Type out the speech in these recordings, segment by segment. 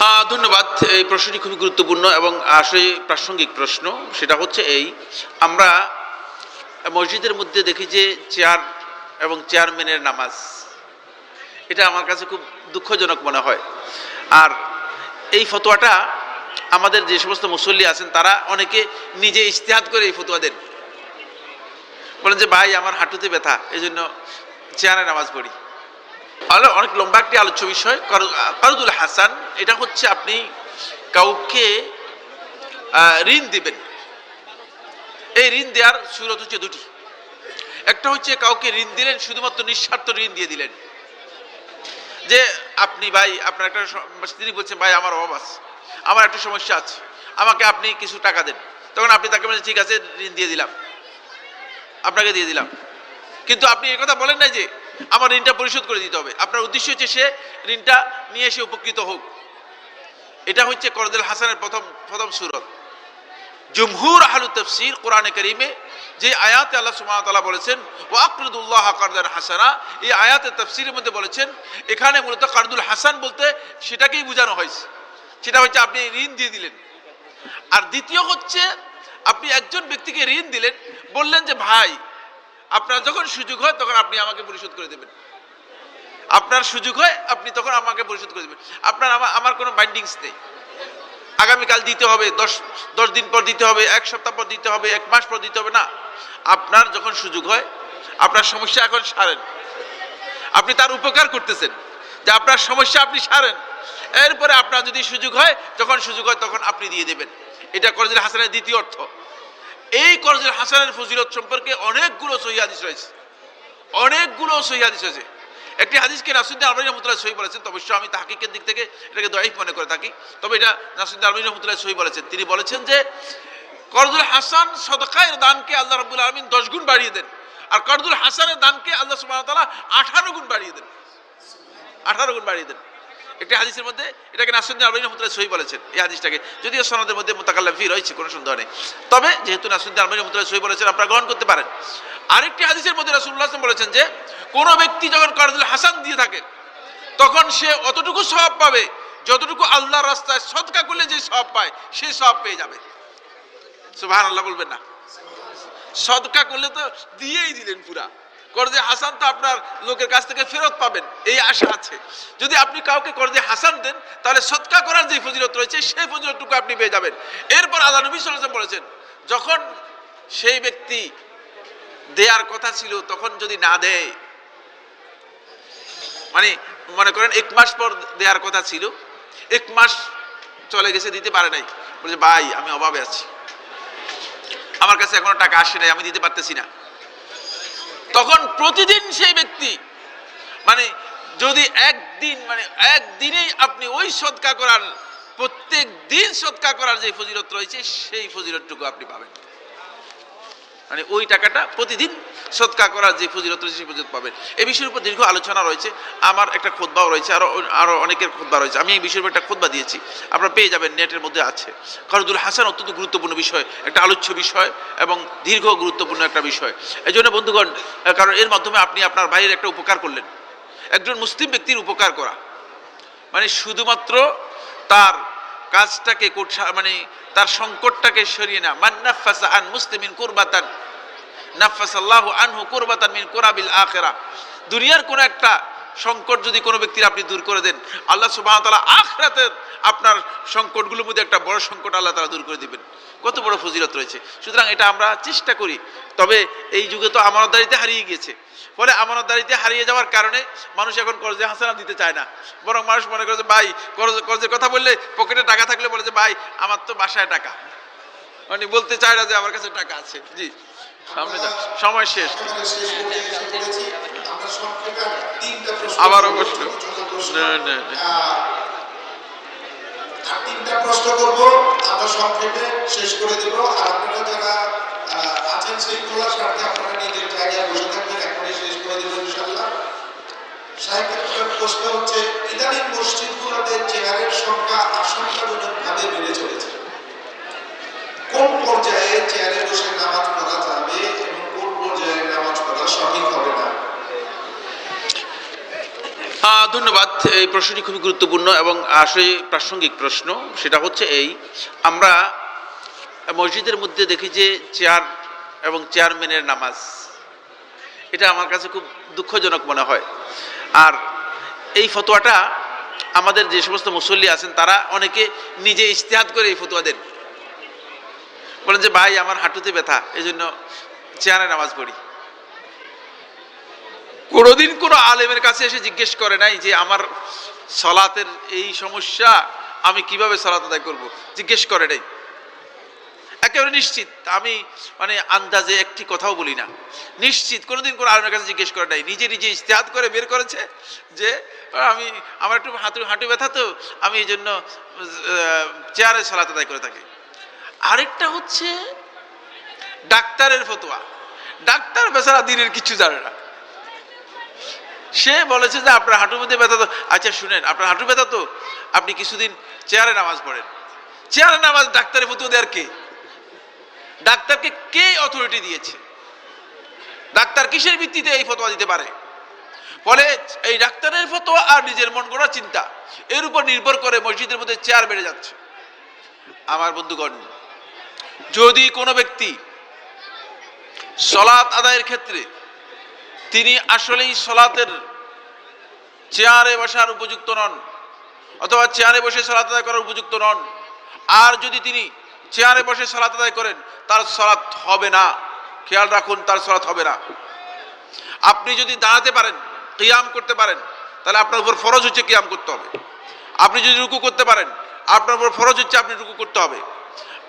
আহ, ধন্যবাদ। এই প্রশ্নটি খুবই গুরুত্বপূর্ণ এবং আসলে প্রাসঙ্গিক প্রশ্ন। সেটা হচ্ছে এই আমরা মসজিদের মধ্যে দেখি যে চেয়ার এবং চেয়ারম্যানের নামাজ। এটা আমার কাছে খুব দুঃখজনক মনে হয়। আর এই ফতোয়াটা আমাদের যে সমস্ত মুসল্লি আছেন তারা অনেকে নিজে ইশতেহাত করে এই ফতোয়া দেন। বলেন যে ভাই আমার হাঁটুতে ব্যথা এই জন্য চেয়ারে নামাজ পড়ি। অনেক লম্বা একটি আলোচ্য বিষয়। কারু- কারুদুল হাসান, এটা হচ্ছে আপনি কাউকে ঋণ দিবেন। এই ঋণ দেওয়ার সুরত হচ্ছে দুটি। একটা হচ্ছে কাউকে ঋণ দিলেন, শুধুমাত্র নিঃস্বার্থ ঋণ দিয়ে দিলেন। যে আপনি ভাই, আপনার একটা তিনি বলছেন, ভাই, আমার অভাব আছে, আমার একটা সমস্যা আছে, আমাকে আপনি কিছু টাকা দেন। তখন আপনি তাকে বলেন ঠিক আছে, ঋণ দিয়ে দিলাম, আপনাকে দিয়ে দিলাম। কিন্তু আপনি কথা বলেন নাই যে আমার ঋণটা পরিশোধ করে দিতে হবে। আপনার উদ্দেশ্য হচ্ছে সে ঋণটা নিয়ে এসে উপকৃত হোক। এটা হচ্ছে করদুল হাসানের প্রথম প্রথম সুরত। জমহুর আহলু তফসির কোরআনে করিমে যে আয়াতে আল্লাহ তাআলা বলেছেন, ওয়া আকরিদুল্লাহ কারদান হাসানা এই আয়াতে তফসিরের মধ্যে বলেছেন, এখানে মূলত কারদুল হাসান বলতে সেটাকেই বোঝানো হয়েছে। সেটা হচ্ছে আপনি ঋণ দিয়ে দিলেন। আর দ্বিতীয় হচ্ছে, আপনি একজন ব্যক্তিকে ঋণ দিলেন, বললেন যে, ভাই আপনার যখন সুযোগ হয়, তখন আপনি আমাকে পরিশোধ করে দেবেন। আপনার সুযোগ হয়, আপনি তখন আমাকে পরিশোধ করে দেবেন। আপনার আমার আমার কোনো বাইন্ডিংস নেই। আগামীকাল দিতে হবে, দশ দশ দিন পর দিতে হবে, এক সপ্তাহ পর দিতে হবে, এক মাস পর দিতে হবে, না। আপনার যখন সুযোগ হয়, আপনার সমস্যা এখন সারেন। আপনি তার উপকার করতেছেন, যে আপনার সমস্যা আপনি সারেন। এরপরে আপনার যদি সুযোগ হয়, যখন সুযোগ হয়, তখন আপনি দিয়ে দেবেন। এটা করজুল হাসানের দ্বিতীয় অর্থ। এই করজুল হাসানের ফজিলত সম্পর্কে অনেকগুলো সহি হাদিস রয়েছে। অনেকগুলো সহি হাদিস রয়েছে। একটি হাদিসকে নাসুদ্দিন আলমী রহমতুল্লাহ সহি বলেছেন অবশ্য আমি তাহাকিকের দিক থেকে এটাকে দয়াইফ মনে করে থাকি। তবে এটা নাসুদ্দিন আলমী রহমতুল্লাহ সহি বলেছেন। তিনি বলেছেন যে, করদুল হাসান সদকায়ের দানকে আল্লাহ রবুল আলমিন দশ গুণ বাড়িয়ে দেন, আর করদুল হাসানের দানকে আল্লাহ সুবাহ তালা আঠারো গুণ বাড়িয়ে দেন। আঠারো গুণ বাড়িয়ে দেন। একটি হাদিসের মধ্যে এটাকে নাসুদ্দিন আলমী রহমতুল্লাহ সহি বলেছেন। এই হাদিসটাকে যদিও সনদের মধ্যে মোতাকাল্লাফি রয়েছে, কোনো সন্দেহ নেই। তবে যেহেতু নাসুদ্দিন আলমী রহমতুল্লাহ সহি বলেছেন, আপনারা গ্রহণ করতে পারেন। আরেকটি হাদিসের মধ্যে রাসুল্লাহ আসলাম বলেছেন যে, কোনো ব্যক্তি যখন করদুল হাসান দিয়ে থাকে, তখন সে অতটুকু সব পাবে যতটুকু আল্লাহর রাস্তায় সদকা করলে যে সব পায়, সে সব পেয়ে যাবে। সুবাহ আল্লাহ বলবেন না। সদকা করলে তো দিয়েই দিলেন পুরা। করজে হাসান তো আপনার লোকের কাছ থেকে ফেরত পাবেন। এই আশা আছে। যদি আপনি কাউকে করজে হাসান দেন, তাহলে সৎকা করার যে ফজিলত রয়েছে, সেই ফজিলতটুকু আপনি পেয়ে যাবেন। এরপর আল্লাহ নবী আলাইহি বলেছেন, যখন সেই ব্যক্তি দেয়ার কথা ছিল, তখন যদি না দেয় মানে মনে করেন এক মাস পর দেওয়ার কথা ছিল, এক মাস চলে গেছে, দিতে পারে নাই। বলছে, ভাই, আমি অভাবে আছি। আমার কাছে এখনও টাকা আসে নাই, আমি দিতে পারতেছি না। তখন প্রতিদিন সেই ব্যক্তি মানে যদি একদিন মানে একদিনেই আপনি ওই সৎকা করার, প্রত্যেক দিন সৎকা করার যে ফজিলত রয়েছে, সেই ফজিলতটুকু আপনি পাবেন। মানে ওই টাকাটা প্রতিদিন সৎকা করার যে ফজিলত রয়েছে, সেই ফজিলত পাবেন। এই বিষয়ের উপর দীর্ঘ আলোচনা রয়েছে। আমার একটা খোদবাও রয়েছে আরও আরও অনেকের খোদবা রয়েছে। আমি এই বিষয়ের উপর একটা খোদবা দিয়েছি। আপনারা পেয়ে যাবেন, নেটের মধ্যে আছে। খরদুল হাসান অত্যন্ত গুরুত্বপূর্ণ বিষয়, একটা আলোচ্য বিষয় এবং দীর্ঘ গুরুত্বপূর্ণ একটা বিষয়। এই জন্য বন্ধুগণ কারণ এর মাধ্যমে আপনি আপনার ভাইয়ের একটা উপকার করলেন। একজন মুসলিম ব্যক্তির উপকার করা। মানে শুধুমাত্র তার কাজটাকে মানে তার সংকটটাকে সরিয়ে না মান্নাফাসা আন মুসলিমিন কুরবাতান, নাফাসাল্লাহ আনহু কুরবাতান মিন কুরাবিল আখিরা। দুনিয়ার কোন একটা সংকট যদি কোনো ব্যক্তির আপনি দূর করে দেন, আল্লাহ তাআলা আখিরাতের আপনার সংকটগুলোর মধ্যে একটা বড় সংকট আল্লাহ তাআলা দূর করে দিবেন। কত বড় ফজিলত রয়েছে। সুতরাং এটা আমরা চেষ্টা করি। তবে এই যুগে তো আমানতদারিতে হারিয়ে গিয়েছে। ফলে আমানতদারিতে হারিয়ে যাওয়ার কারণে মানুষ এখন কর্জে হাসানা দিতে চায় না। বরং মানুষ মনে করে যে, ভাই, কর্জ- কর্জের কথা বললে পকেটে টাকা থাকলে বলে যে, ভাই, আমার তো বাসায় টাকা। মানে বলতে চায় না যে, আমার কাছে টাকা আছে। জি। সামনে যান। সময় শেষ। তিনটা প্রশ্ন আমরা সংক্ষেপে শেষ করে দেব। আপনারা যারা আছেন আপনারা নিজের জায়গায় বসে থাকবেন, এখনই শেষ করে দেব ইনশাল্লাহ সাহিত্যের প্রশ্ন হচ্ছে, ইদানিং মসজিদগুলোতে চেয়ারের সংখ্যা আশঙ্কাজনকভাবে বেড়ে চলেছে। চেয়ারে বসে নামাজ পড়া যাবে এবং কোন পর্যায়ে নামাজ পড়া সঠিক হবে না? ধন্যবাদ। এই প্রশ্নটি খুবই গুরুত্বপূর্ণ এবং আসলে প্রাসঙ্গিক প্রশ্ন। সেটা হচ্ছে এই, আমরা মসজিদের মধ্যে দেখি যে চেয়ার এবং চেয়ারম্যানের নামাজ, এটা আমার কাছে খুব দুঃখজনক মনে হয়। আর এই ফতোয়াটা আমাদের যে সমস্ত মুসল্লি আছেন, তারা অনেকে নিজে ইশতেহাত করে এই ফতোয়া দেন। বলেন যে, ভাই, আমার হাঁটুতে ব্যথা এই জন্য চেয়ারে নামাজ পড়ি। কোনোদিন কোনো আলেমের কাছে এসে জিজ্ঞেস করে নাই যে, আমার সলাতের এই সমস্যা, আমি কীভাবে সলাত আদায় করব? জিজ্ঞেস করে নাই। একেবারে নিশ্চিত, আমি মানে আন্দাজে একটি কথাও বলি না। নিশ্চিত, কোনোদিন কোনো আলেমের কাছে জিজ্ঞেস করে নাই। নিজে নিজে ইস্তেহাত করে বের করেছে যে, আমি, আমার একটু হাঁটু হাঁটু ব্যথা তো, আমি এই জন্য চেয়ারে সলাত আদায় করে থাকি। আরেকটা হচ্ছে ডাক্তারের ফতোয়া। ডাক্তার বেচারা দিনের কিছু জানে না। সে বলেছে যে, আপনার হাঁটুর মধ্যে ব্যথা তো আচ্ছা শুনেন, আপনার হাঁটু ব্যথা তো? আপনি কিছুদিন চেয়ারে নামাজ পড়েন। চেয়ারে নামাজ ডাক্তারের ফতোয়া দেওয়ার কে? ডাক্তারকে কে অথরিটি দিয়েছে? ডাক্তার কিসের ভিত্তিতে এই ফতোয়া দিতে পারে? ফলে এই ডাক্তারের ফতোয়া আর নিজের মন গড়া চিন্তা, এর উপর নির্ভর করে মসজিদের মধ্যে চেয়ার বেড়ে যাচ্ছে। আমার বন্ধুগণ যদি কোনো ব্যক্তি সলাৎ আদায়ের ক্ষেত্রে তিনি আসলেই সলাতের চেয়ারে বসার উপযুক্ত নন, অথবা চেয়ারে বসে সলাত আদায় করার উপযুক্ত নন, আর যদি তিনি চেয়ারে বসে সলাত আদায় করেন, তার সলাৎ হবে না। খেয়াল রাখুন, তার সলাৎ হবে না। আপনি যদি দাঁড়াতে পারেন, কিয়াম করতে পারেন, তাহলে আপনার উপর ফরজ হচ্ছে কিয়াম করতে হবে। আপনি যদি রুকু করতে পারেন, আপনার উপর ফরজ হচ্ছে আপনি রুকু করতে হবে।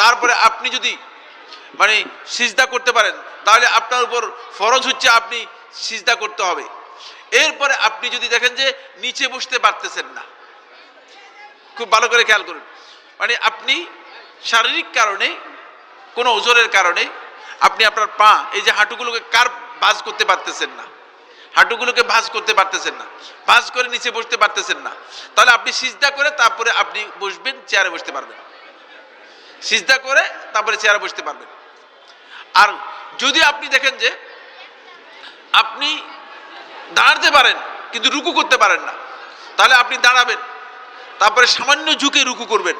তারপরে আপনি যদি মানে সিজদা করতে পারেন, তাহলে আপনার উপর ফরজ হচ্ছে আপনি সিজদা করতে হবে। এরপরে আপনি যদি দেখেন যে নিচে বসতে পারতেছেন না, খুব ভালো করে খেয়াল করুন। মানে আপনি শারীরিক কারণে, কোনো ওজনের কারণে আপনি আপনার পা, এই যে হাঁটুগুলোকে কার বাজ করতে পারতেছেন না, হাঁটুগুলোকে ভাঁজ করতে পারতেছেন না, ভাঁজ করে নিচে বসতে পারতেছেন না, তাহলে আপনি সিজদা করে তারপরে আপনি বসবেন, চেয়ারে বসতে পারবেন। সিজদা করে তারপরে চেয়ারে বসতে পারবেন। আর যদি আপনি দেখেন যে আপনি দাঁড়াতে পারেন, কিন্তু রুকু করতে পারেন না, তাহলে আপনি দাঁড়াবেন, তারপরে সামান্য ঝুঁকে রুকু করবেন,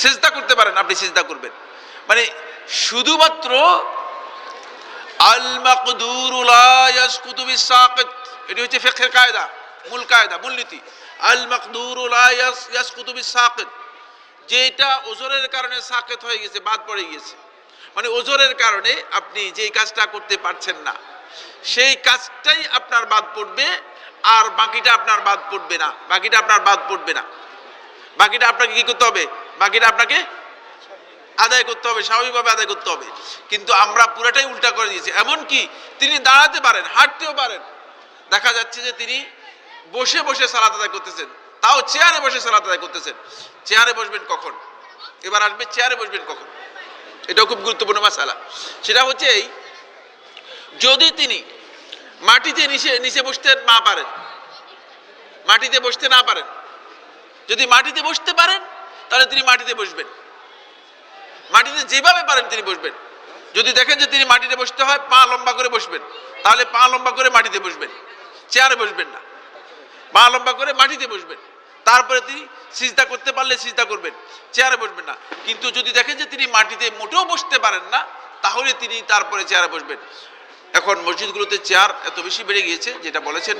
সেজদা করতে পারেন, আপনি সেজদা করবেন। মানে শুধুমাত্র এটি হচ্ছে ফিকহের কায়দা, মূল কায়দা মূলনীতি আল মাকদুর বিসাকিত যেটা ওজনের কারণে সাকেত হয়ে গেছে, বাদ পড়ে গেছে। মানে ওজনের কারণে আপনি যেই কাজটা করতে পারছেন না, সেই কাজটাই আপনার বাদ পড়বে আর বাকিটা আপনার বাদ পড়বে না। বাকিটা আপনার বাদ পড়বে না। বাকিটা আপনাকে কি করতে হবে? বাকিটা আপনাকে আদায় করতে হবে, স্বাভাবিকভাবে আদায় করতে হবে। কিন্তু আমরা পুরোটাই উল্টা করে দিয়েছি। এমনকি তিনি দাঁড়াতে পারেন, হাঁটতেও পারেন। দেখা যাচ্ছে যে তিনি বসে বসে সালাত আদায় করতেছেন। তাও চেয়ারে বসে সালাত আদায় করতেছেন। চেয়ারে বসবেন কখন? এবার আসবে চেয়ারে বসবেন কখন? এটাও খুব গুরুত্বপূর্ণ মাসালা। সেটা হচ্ছে এই, যদি তিনি মাটিতে নিচে নিচে বসতে না পারেন, মাটিতে বসতে না পারেন, যদি মাটিতে বসতে পারেন, তাহলে তিনি মাটিতে বসবেন। মাটিতে যেভাবে পারেন তিনি বসবেন। যদি দেখেন যে তিনি মাটিতে বসতে হয়, পা লম্বা করে বসবেন, তাহলে পা লম্বা করে মাটিতে বসবেন। চেয়ারে বসবেন না। পা লম্বা করে মাটিতে বসবেন। তারপরে তিনি সিজদা করতে পারলে সিজদা করবেন, চেয়ারে বসবেন না। কিন্তু যদি দেখেন যে তিনি মাটিতে মোটেও বসতে পারেন না, তাহলে তিনি তারপরে চেয়ারে বসবেন। এখন মসজিদগুলোতে চেয়ার এত বেশি বেড়ে গিয়েছে, যেটা বলেছেন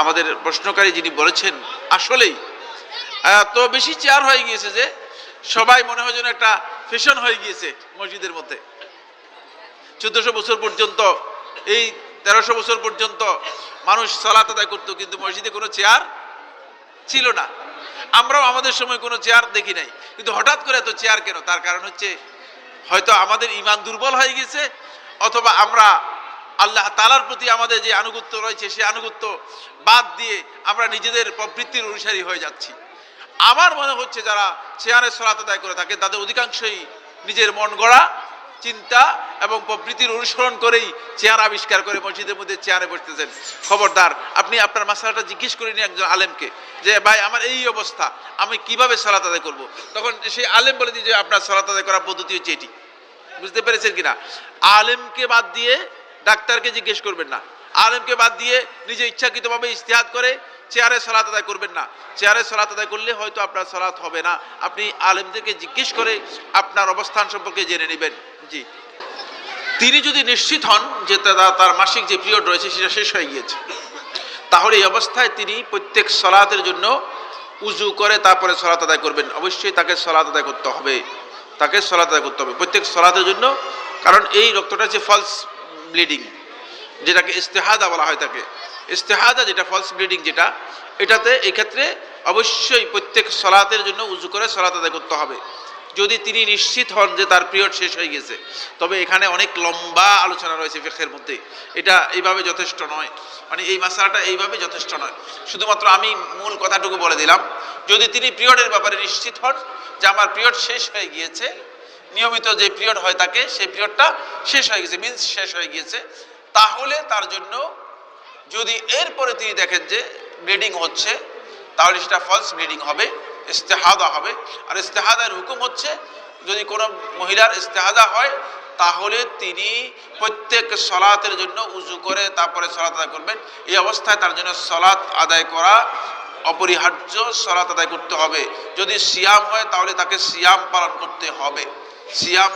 আমাদের প্রশ্নকারী যিনি বলেছেন, আসলেই এত বেশি চেয়ার হয়ে গিয়েছে যে সবাই মনে হয় যেন একটা ফ্যাশন হয়ে গিয়েছে মসজিদের মধ্যে। চোদ্দশো বছর পর্যন্ত, এই তেরোশো বছর পর্যন্ত মানুষ সলাত আদায় করতো, কিন্তু মসজিদে কোনো চেয়ার ছিল না। আমরাও আমাদের সময় কোনো চেয়ার দেখি নাই। কিন্তু হঠাৎ করে এত চেয়ার কেন? তার কারণ হচ্ছে, হয়তো আমাদের ইমান দুর্বল হয়ে গেছে, অথবা আমরা আল্লাহ তালার প্রতি আমাদের যে আনুগত্য রয়েছে সেই আনুগত্য বাদ দিয়ে আমরা নিজেদের প্রবৃত্তির অনুসারী হয়ে যাচ্ছি। আমার মনে হচ্ছে যারা চেয়ারে সলাত আদায় করে থাকে, তাদের অধিকাংশই নিজের মন গড়া চিন্তা এবং প্রবৃত্তির অনুসরণ করেই চেয়ার আবিষ্কার করে মসজিদের মধ্যে চেয়ারে বসতেছেন। খবরদার, আপনি আপনার মাসালাটা জিজ্ঞেস করে নিন একজন আলেমকে যে, ভাই, আমার এই অবস্থা, আমি কীভাবে সলাত আদায় করব? তখন সেই আলেম বলে দিয়ে যে আপনার সলাত আদায় করার পদ্ধতি হচ্ছে এটি। বুঝতে পেরেছেন কিনা? আলেমকে বাদ দিয়ে ডাক্তারকে জিজ্ঞেস করবেন না। আলেমকে বাদ দিয়ে নিজে ইচ্ছাকৃতভাবে ইস্তেহাত করে চেয়ারে সলাত আদায় করবেন না। চেয়ারে সলাত আদায় করলে হয়তো আপনার সলাত হবে না। আপনি আলেমদেরকে জিজ্ঞেস করে আপনার অবস্থান সম্পর্কে জেনে নেবেন। জি। তিনি যদি নিশ্চিত হন যে তার মাসিক যে পিরিয়ড রয়েছে, সেটা শেষ হয়ে গিয়েছে, তাহলে এই অবস্থায় তিনি প্রত্যেক সলাতের জন্য উজু করে তারপরে সলাত আদায় করবেন। অবশ্যই তাকে সলাত আদায় করতে হবে। তাকে সলাত আদায় করতে হবে প্রত্যেক সলাতের জন্য। কারণ এই রক্তটা হচ্ছে ফলস ব্লিডিং যেটাকে ইস্তেহাদা বলা হয় তাকে। ইস্তেহাদা যেটা ফলস ব্লিডিং যেটা, এটাতে এক্ষেত্রে অবশ্যই প্রত্যেক সলাতের জন্য উজু করে সলাত আদায় করতে হবে। যদি তিনি নিশ্চিত হন যে তার পিরিয়ড শেষ হয়ে গেছে, তবে এখানে অনেক লম্বা আলোচনা রয়েছে ফেখের মধ্যে। এটা এইভাবে যথেষ্ট নয়। মানে এই মশালাটা এইভাবে যথেষ্ট নয়। শুধুমাত্র আমি মূল কথাটুকু বলে দিলাম, যদি তিনি পিরিয়ডের ব্যাপারে নিশ্চিত হন যে আমার পিরিয়ড শেষ হয়ে গিয়েছে, নিয়মিত যে পিরিয়ড হয় তাকে, সেই পিরিয়ডটা শেষ হয়ে গেছে মিন্স শেষ হয়ে গিয়েছে তাহলে তার জন্য যদি এরপরে তিনি দেখেন যে ব্লিডিং হচ্ছে, তাহলে সেটা ফলস ব্লিডিং হবে, ইস্তেহাদা হবে। আর ইস্তেহাদার হুকুম হচ্ছে, যদি কোনো মহিলার ইস্তেহাদা হয়, তাহলে তিনি প্রত্যেক সলাতের জন্য উজু করে তারপরে সলাত আদায় করবেন। এই অবস্থায় তার জন্য সলাত আদায় করা অপরিহার্য সলাত আদায় করতে হবে। যদি সিয়াম হয়, তাহলে তাকে সিয়াম পালন করতে হবে। সিয়াম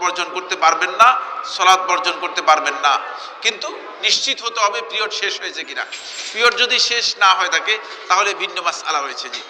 বর্জন করতে পারবেন না, সলাৎ বর্জন করতে পারবেন না। কিন্তু নিশ্চিত হতে হবে, পিরিয়ড শেষ হয়েছে কিনা। পিরিয়ড যদি শেষ না হয় থাকে, তাহলে ভিন্ন মাস আলা হয়েছে জি।